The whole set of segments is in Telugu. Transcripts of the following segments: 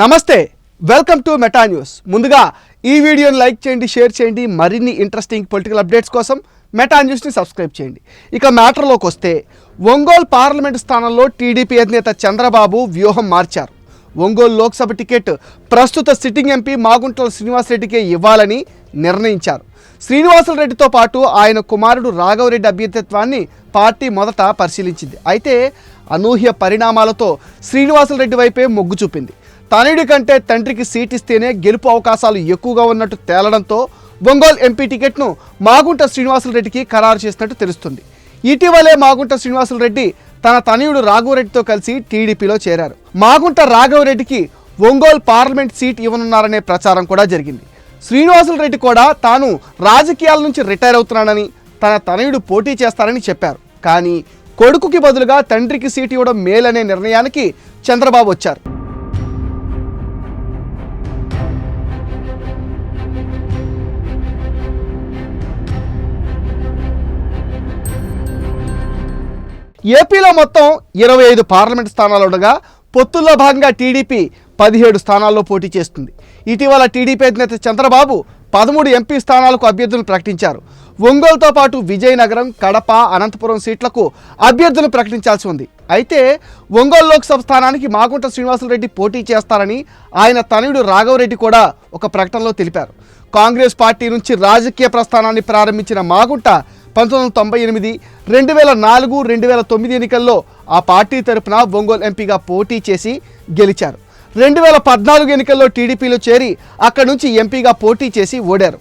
నమస్తే వెల్కమ్ టు మెటా న్యూస్ ముందుగా ఈ వీడియోని లైక్ చేయండి షేర్ చేయండి మరిన్ని ఇంట్రెస్టింగ్ పొలిటికల్ అప్డేట్స్ కోసం మెటా న్యూస్ని సబ్స్క్రైబ్ చేయండి. ఇక మ్యాటర్లోకి వస్తే ఒంగోలు పార్లమెంట్ స్థానంలో టీడీపీ అధినేత చంద్రబాబు వ్యూహం మార్చారు. ఒంగోలు లోక్సభ టికెట్ ప్రస్తుత సిట్టింగ్ ఎంపీ మాగుంటల శ్రీనివాసరెడ్డికే ఇవ్వాలని నిర్ణయించారు. శ్రీనివాసరెడ్డితో పాటు ఆయన కుమారుడు రాఘవరెడ్డి అభ్యర్థిత్వాన్ని పార్టీ మొదట పరిశీలించింది. అయితే అనూహ్య పరిణామాలతో శ్రీనివాసరెడ్డి వైపే మొగ్గు చూపింది. తనయుడి కంటే తండ్రికి సీట్ ఇస్తేనే గెలుపు అవకాశాలు ఎక్కువగా ఉన్నట్టు తేలడంతో ఒంగోలు ఎంపీ టికెట్ను మాగుంట శ్రీనివాసులరెడ్డికి ఖరారు చేసినట్టు తెలుస్తుంది. ఇటీవలే మాగుంట శ్రీనివాసులరెడ్డి తన తనయుడు రాఘవరెడ్డితో కలిసి టీడీపీలో చేరారు. మాగుంట రాఘవరెడ్డికి ఒంగోలు పార్లమెంట్ సీట్ ఇవ్వనున్నారనే ప్రచారం కూడా జరిగింది. శ్రీనివాసులరెడ్డి కూడా తాను రాజకీయాల నుంచి రిటైర్ అవుతున్నానని తన తనయుడు పోటీ చేస్తారని చెప్పారు. కానీ కొడుకుకి బదులుగా తండ్రికి సీట్ ఇవ్వడం మేలనే నిర్ణయానికి చంద్రబాబు వచ్చారు. ఏపీలో మొత్తం ఇరవై ఐదు పార్లమెంట్ స్థానాలు ఉండగా పొత్తుల్లో భాగంగా టీడీపీ పదిహేడు స్థానాల్లో పోటీ చేస్తుంది. ఇటీవల టీడీపీ అధినేత చంద్రబాబు పదమూడు ఎంపీ స్థానాలకు అభ్యర్థులను ప్రకటించారు. ఒంగోలుతో పాటు విజయనగరం కడప అనంతపురం సీట్లకు అభ్యర్థులను ప్రకటించాల్సి ఉంది. అయితే ఒంగోలు లోక్సభ స్థానానికి మాగుంట శ్రీనివాసులరెడ్డి పోటీ చేస్తారని ఆయన తనయుడు రాఘవరెడ్డి కూడా ఒక ప్రకటనలో తెలిపారు. కాంగ్రెస్ పార్టీ నుంచి రాజకీయ ప్రస్థానాన్ని ప్రారంభించిన మాగుంట పంతొమ్మిది వందల తొంభై ఎనిమిది రెండు వేల నాలుగు రెండు వేల తొమ్మిది ఎన్నికల్లో ఆ పార్టీ తరపున ఒంగోలు ఎంపీగా పోటీ చేసి గెలిచారు. రెండు వేల పద్నాలుగు ఎన్నికల్లో టీడీపీలో చేరి అక్కడి నుంచి ఎంపీగా పోటీ చేసి ఓడారు.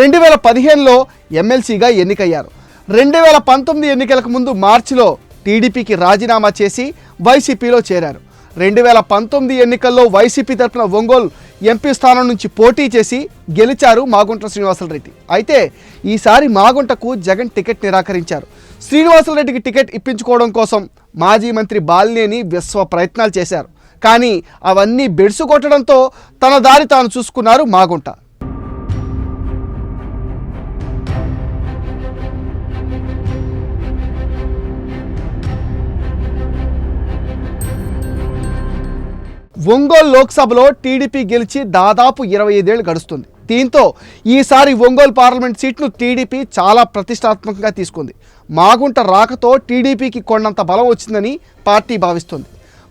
రెండు వేల పదిహేనులో ఎమ్మెల్సీగా ఎన్నికయ్యారు. రెండు వేల పంతొమ్మిది ఎన్నికలకు ముందు మార్చిలో టీడీపీకి రాజీనామా చేసి వైసీపీలో చేరారు. రెండు వేల పంతొమ్మిది ఎన్నికల్లో వైసీపీ తరఫున ఒంగోలు ఎంపీ స్థానం నుంచి పోటీ చేసి గెలిచారు మాగుంట శ్రీనివాసరెడ్డి. అయితే ఈసారి మాగుంటకు జగన్ టికెట్ నిరాకరించారు. శ్రీనివాసరెడ్డికి టికెట్ ఇప్పించుకోవడం కోసం మాజీ మంత్రి బాలినేని విశ్వ ప్రయత్నాలు చేశారు. కానీ అవన్నీ బెడుసు కొట్టడంతో తన దారి తాను చూసుకున్నారు మాగుంట. ఒంగోలు లోక్సభలో టీడీపీ గెలిచి దాదాపు ఇరవై ఐదేళ్ళు గడుస్తుంది. దీంతో ఈసారి ఒంగోలు పార్లమెంట్ సీట్ను టీడీపీ చాలా ప్రతిష్టాత్మకంగా తీసుకుంది. మాగుంట రాకతో టీడీపీకి కొండంత బలం వచ్చిందని పార్టీ భావిస్తుంది.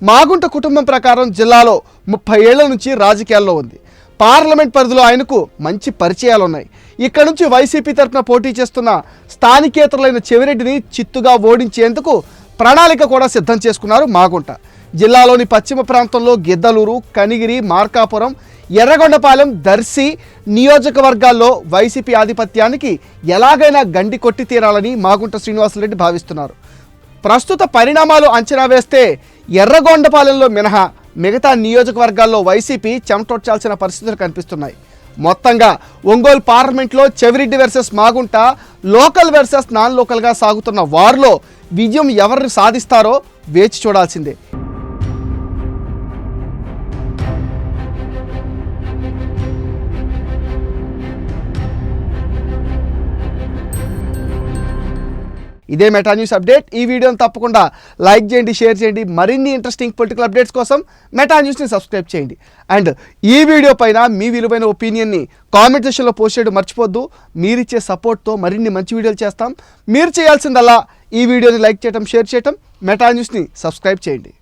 మాగుంట కుటుంబం ప్రకారం జిల్లాలో ముప్పై ఏళ్ళ నుంచి రాజకీయాల్లో ఉంది. పార్లమెంట్ పరిధిలో ఆయనకు మంచి పరిచయాలు ఉన్నాయి ఇక్కడ నుంచి వైసీపీ తరఫున పోటీ చేస్తున్న స్థానికేతరులైన చెవిరెడ్డిని చిత్తుగా ఓడించేందుకు ప్రణాళిక కూడా సిద్ధం చేసుకున్నారు మాగుంట. జిల్లాలోని పశ్చిమ ప్రాంతంలో గిద్దలూరు కనిగిరి మార్కాపురం ఎర్రగొండపాలెం దర్శి నియోజకవర్గాల్లో వైసీపీ ఆధిపత్యానికి ఎలాగైనా గండి కొట్టి తీరాలని మాగుంట శ్రీనివాసరెడ్డి భావిస్తున్నారు. ప్రస్తుత పరిణామాలు అంచనా వేస్తే ఎర్రగొండపాలెంలో మినహా మిగతా నియోజకవర్గాల్లో వైసీపీ చెమటొచ్చాల్సిన పరిస్థితులు కనిపిస్తున్నాయి. మొత్తంగా ఒంగోలు పార్లమెంట్లో Chevireddy versus Magunta local versus non లోకల్గా సాగుతున్న వారిలో విజయం ఎవరిని సాధిస్తారో వేచి చూడాల్సిందే. ఇదే మెటా న్యూస్ అప్డేట్ ఈ వీడియోని తప్పకుండా లైక్ చేయండి షేర్ చేయండి. మరిన్ని ఇంట్రెస్టింగ్ పొలిటికల్ అప్డేట్స్ కోసం మెటా న్యూస్ని సబ్స్క్రైబ్ చేయండి. అండ్ ఈ వీడియో పైన మీ విలువైన ఒపీనియన్ని కామెంట్ సెషన్లో పోస్ట్ చేయడం మర్చిపోద్దు మీరిచ్చే సపోర్ట్తో మరిన్ని మంచి వీడియోలు చేస్తాం. మీరు చేయాల్సిందల్లా ఈ వీడియోని లైక్ చేయడం షేర్ చేయడం మెటా న్యూస్ని సబ్స్క్రైబ్ చేయండి.